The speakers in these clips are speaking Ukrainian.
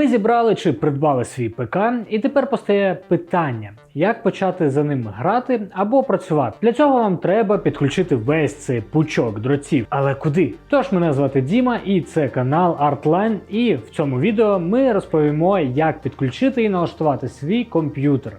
Ви зібрали чи придбали свій ПК, і тепер постає питання, як почати за ним грати або працювати. Для цього вам треба підключити весь цей пучок дротів. Але куди? Тож мене звати Діма, і це канал Artline. І в цьому відео ми розповімо, як підключити і налаштувати свій комп'ютер.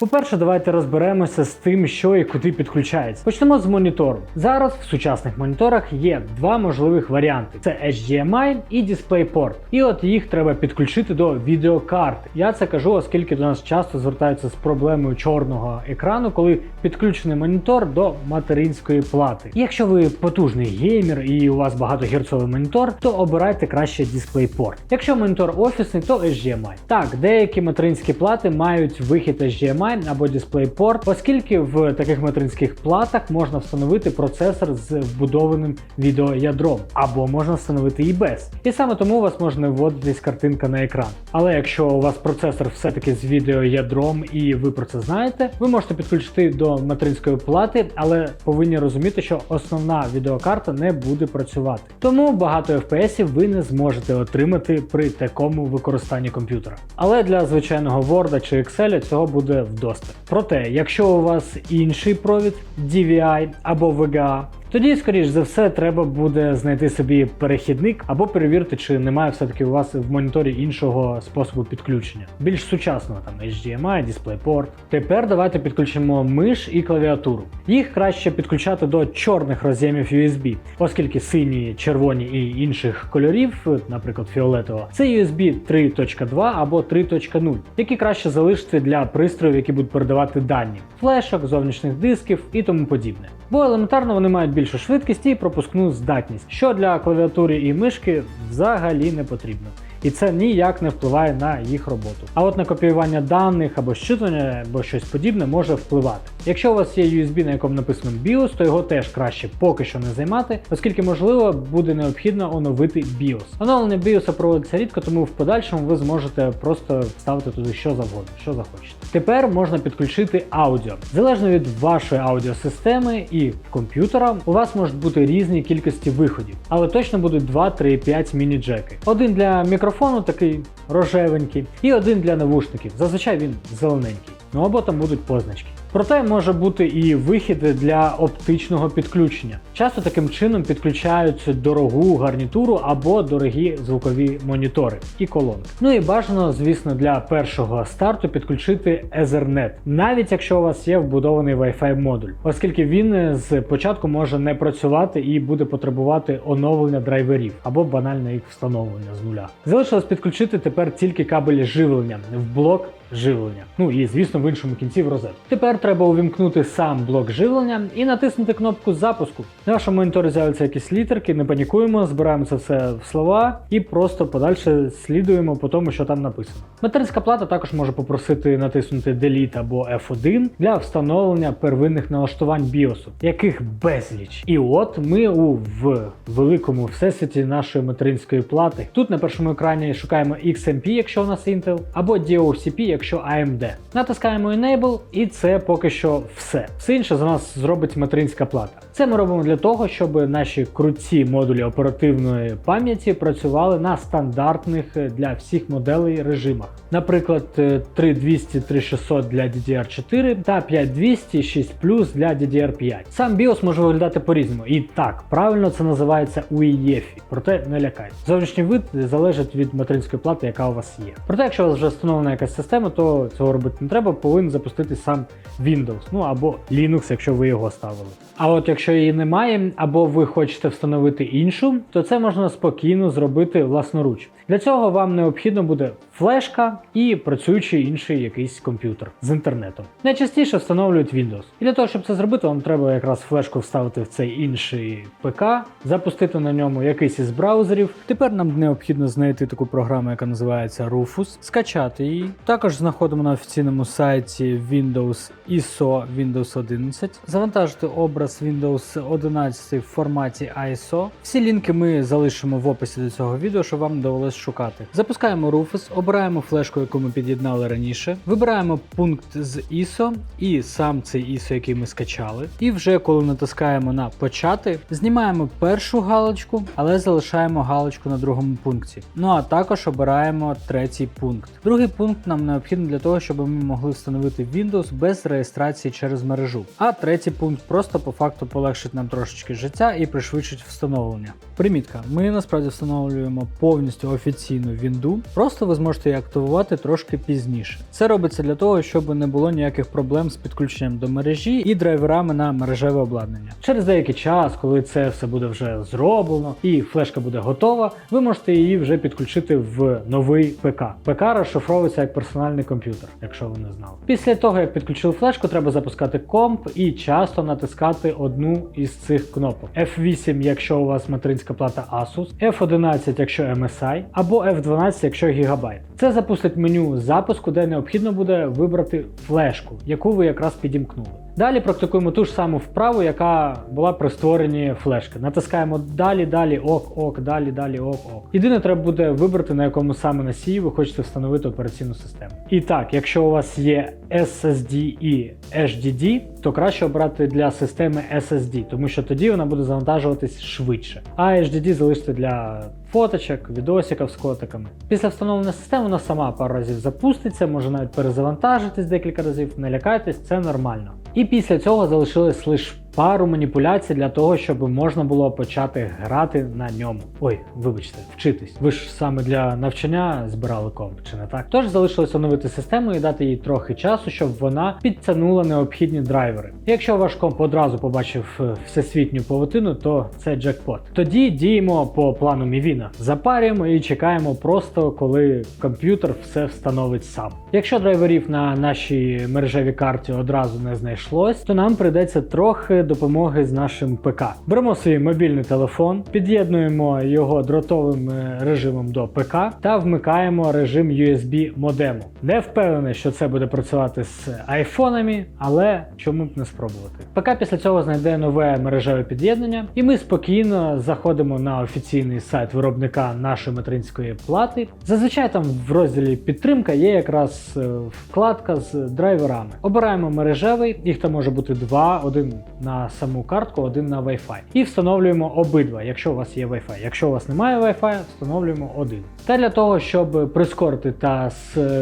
По-перше, давайте розберемося з тим, що і куди підключається. Почнемо з монітору. Зараз в сучасних моніторах є два можливих варіанти: це HDMI і DisplayPort. І от їх треба підключити до відеокарти. Я це кажу, оскільки до нас часто звертаються з проблемою чорного екрану, коли підключений монітор до материнської плати. Якщо ви потужний геймер і у вас багатогерцовий монітор, то обирайте краще DisplayPort. Якщо монітор офісний, то HDMI. Так, деякі материнські плати мають вихід HDMI або DisplayPort, оскільки в таких материнських платах можна встановити процесор з вбудованим відеоядром, або можна встановити і без. І саме тому у вас може не вводитись картинка на екран. Але якщо у вас процесор все-таки з відеоядром і ви про це знаєте, ви можете підключити до материнської плати, але повинні розуміти, що основна відеокарта не буде працювати. Тому багато FPS ви не зможете отримати при такому використанні комп'ютера. Але для звичайного Word чи Excel цього буде вдосталь. Проте, якщо у вас інший провід DVI або VGA, тоді, скоріш за все, треба буде знайти собі перехідник або перевірити, чи немає все-таки у вас в моніторі іншого способу підключення. Більш сучасного там HDMI, DisplayPort. Тепер давайте підключимо миш і клавіатуру. Їх краще підключати до чорних роз'ємів USB, оскільки сині, червоні і інших кольорів, наприклад, фіолетового, це USB 3.2 або 3.0, які краще залишити для пристроїв, які будуть передавати дані, флешок, зовнішніх дисків і тому подібне. Бо елементарно вони мають більшу швидкість і пропускну здатність, що для клавіатури і мишки взагалі не потрібно. І це ніяк не впливає на їх роботу. А от на копіювання даних або щитування, або щось подібне може впливати. Якщо у вас є USB, на якому написано BIOS, то його теж краще поки що не займати, оскільки можливо буде необхідно оновити BIOS. Оновлення BIOS проводиться рідко, тому в подальшому ви зможете просто ставити туди що завгодно, що захочете. Тепер можна підключити аудіо. Залежно від вашої аудіосистеми і комп'ютера, у вас можуть бути різні кількості виходів, але точно будуть 2, 3, 5 міні-джеки. Один для мікрофону, такий рожевенький, і один для навушників. Зазвичай він зелененький. Ну або там будуть позначки. Проте може бути і вихід для оптичного підключення. Часто таким чином підключають дорогу гарнітуру або дорогі звукові монітори і колонки. Ну і бажано, звісно, для першого старту підключити Ethernet, навіть якщо у вас є вбудований Wi-Fi модуль, оскільки він з початку може не працювати і буде потребувати оновлення драйверів або банально їх встановлення з нуля. Залишилось підключити тепер тільки кабелі живлення в блок живлення. Ну і звісно в іншому кінці в розетку. Тепер треба увімкнути сам блок живлення і натиснути кнопку запуску. На вашому моніторі з'являться якісь літерки, не панікуємо, збираємо це все в слова і просто подальше слідуємо по тому, що там написано. Материнська плата також може попросити натиснути Delete або F1 для встановлення первинних налаштувань BIOS, яких безліч. І от ми у в великому всесвіті нашої материнської плати. Тут на першому екрані шукаємо XMP, якщо у нас Intel, або DOCP, якщо AMD. Натискаємо Enable, і це поки що все. Все інше за нас зробить материнська плата. Це ми робимо для того, щоб наші круті модулі оперативної пам'яті працювали на стандартних е, для всіх моделей режимах. Наприклад, е, 3200 3600 для DDR4 та 5200 6 для DDR5. Сам BIOS може виглядати по-різному. І так, правильно це називається UEFI, проте не лякайте. Зовнішній вид залежить від материнської плати, яка у вас є. Проте, якщо у вас вже встановлена якась система, то цього робити не треба, повинен запустити сам Windows, ну або Linux, якщо ви його ставили. А от якщо її немає, або ви хочете встановити іншу, то це можна спокійно зробити власноруч. Для цього вам необхідно буде флешка і працюючий інший якийсь комп'ютер з інтернетом. Найчастіше встановлюють Windows. І для того, щоб це зробити, вам треба якраз флешку вставити в цей інший ПК, запустити на ньому якийсь із браузерів. Тепер нам необхідно знайти таку програму, яка називається Rufus, скачати її. Також знаходимо на офіційному сайті Windows ISO Windows 11, завантажити образ Windows 11 в форматі ISO. Всі лінки ми залишимо в описі до цього відео, щоб вам довелося шукати. Запускаємо Rufus, обираємо флешку, яку ми під'єднали раніше, вибираємо пункт з ISO і сам цей ISO, який ми скачали. І вже коли натискаємо на почати, знімаємо першу галочку, але залишаємо галочку на другому пункті. Ну а також обираємо третій пункт. Другий пункт нам необхідний для того, щоб ми могли встановити Windows без реєстрації через мережу. А третій пункт просто по факту полегшить нам трошечки життя і пришвидшить встановлення. Примітка: ми насправді встановлюємо повністю офіційну Вінду, просто ви зможете її активувати трошки пізніше. Це робиться для того, щоб не було ніяких проблем з підключенням до мережі і драйверами на мережеве обладнання. Через деякий час, коли це все буде вже зроблено і флешка буде готова, ви можете її вже підключити в новий ПК. ПК розшифровується як персональний комп'ютер, якщо ви не знали. Після того, як підключили флешку, треба запускати комп і часто натискати одну із цих кнопок. F8, якщо у вас материнська плата Asus, F11, якщо MSI, або F12, якщо Gigabyte. Це запустить меню запуску, де необхідно буде вибрати флешку, яку ви якраз підімкнули. Далі практикуємо ту ж саму вправу, яка була при створенні флешки. Натискаємо далі, далі, ок, ок, далі, далі, ок, ок. Єдине, треба буде вибрати, на якому саме носії ви хочете встановити операційну систему. І так, якщо у вас є SSD і HDD, то краще обрати для системи SSD, тому що тоді вона буде завантажуватись швидше. А HDD залишити для фоточок, відосиків з котиками. Після встановлення системи вона сама пару разів запуститься, може навіть перезавантажитись декілька разів. Не лякайтесь, це нормально. І після цього залишилось лише пару маніпуляцій для того, щоб можна було почати грати на ньому. Ой, вибачте, вчитись. Ви ж саме для навчання збирали комп, чи не так? Тож залишилось оновити систему і дати їй трохи часу, щоб вона підтягнула необхідні драйвери. Якщо ваш комп одразу побачив е, всесвітню павутину, то це джекпот. Тоді діємо по плану Мівіна. Запарюємо і чекаємо просто, коли комп'ютер все встановить сам. Якщо драйверів на нашій мережевій карті одразу не знайшлось, то нам прийдеться трохи допомоги з нашим ПК. Беремо свій мобільний телефон, під'єднуємо його дротовим е, режимом до ПК та вмикаємо режим USB модему. Не впевнений, що це буде працювати з айфонами, але чому б не спробувати. ПК після цього знайде нове мережеве під'єднання, і ми спокійно заходимо на офіційний сайт виробника нашої материнської плати. Зазвичай там в розділі підтримка є якраз е, вкладка з драйверами. Обираємо мережевий, їх там може бути два, один на саму картку, один на Wi-Fi. І встановлюємо обидва, якщо у вас є Wi-Fi. Якщо у вас немає Wi-Fi, встановлюємо один. Та для того, щоб прискорити та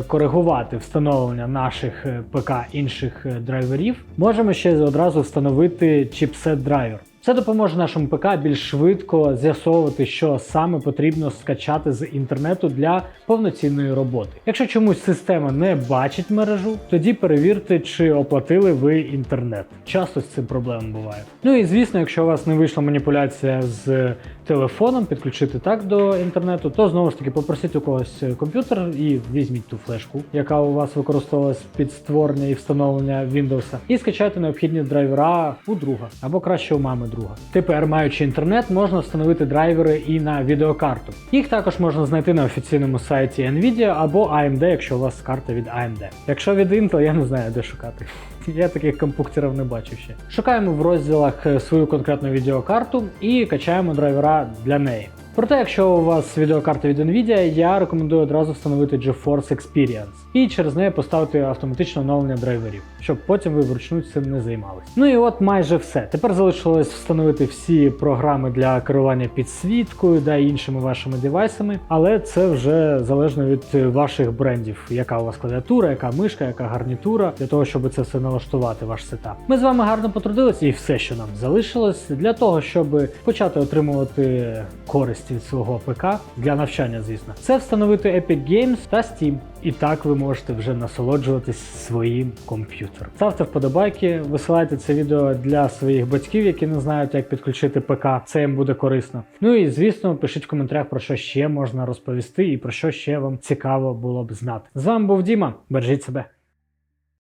скоригувати встановлення наших е, ПК інших е, драйверів, можемо ще одразу встановити чіпсет драйвер. Це допоможе нашому ПК більш швидко з'ясовувати, що саме потрібно скачати з інтернету для повноцінної роботи. Якщо чомусь система не бачить мережу, тоді перевірте, чи оплатили ви інтернет. Часто з цим проблем буває. Ну і звісно, якщо у вас не вийшла маніпуляція з телефоном, підключити так до інтернету, то знову ж таки попросіть у когось комп'ютер і візьміть ту флешку, яка у вас використовувалась під створення і встановлення Windows, і скачайте необхідні драйвера у друга або краще у мами друга. Тепер, маючи інтернет, можна встановити драйвери і на відеокарту. Їх також можна знайти на офіційному сайті Nvidia або AMD, якщо у вас карта від AMD. Якщо від Intel, я не знаю, де шукати. Я таких компуктерів не бачив ще. Шукаємо в розділах е, свою конкретну відеокарту і качаємо драйвера для неї. Проте, якщо у вас відеокарта від Nvidia, я рекомендую одразу встановити GeForce Experience і через неї поставити автоматичне оновлення драйверів, щоб потім ви вручну цим не займалися. Ну і от майже все. Тепер залишилось встановити всі програми для керування підсвіткою та іншими вашими девайсами, але це вже залежно від ваших брендів, яка у вас клавіатура, яка мишка, яка гарнітура, для того, щоб це все налаштувати, ваш сетап. Ми з вами гарно потрудилися, і все, що нам залишилось, для того, щоб почати отримувати користь від свого ПК для навчання, звісно, це встановити Epic Games та Steam. І так ви можете вже насолоджуватись своїм комп'ютером. Ставте вподобайки, висилайте це відео для своїх батьків, які не знають, як підключити ПК. Це їм буде корисно. Ну і звісно, пишіть в коментарях про що ще можна розповісти і про що ще вам цікаво було б знати. З вами був Діма. Бережіть себе.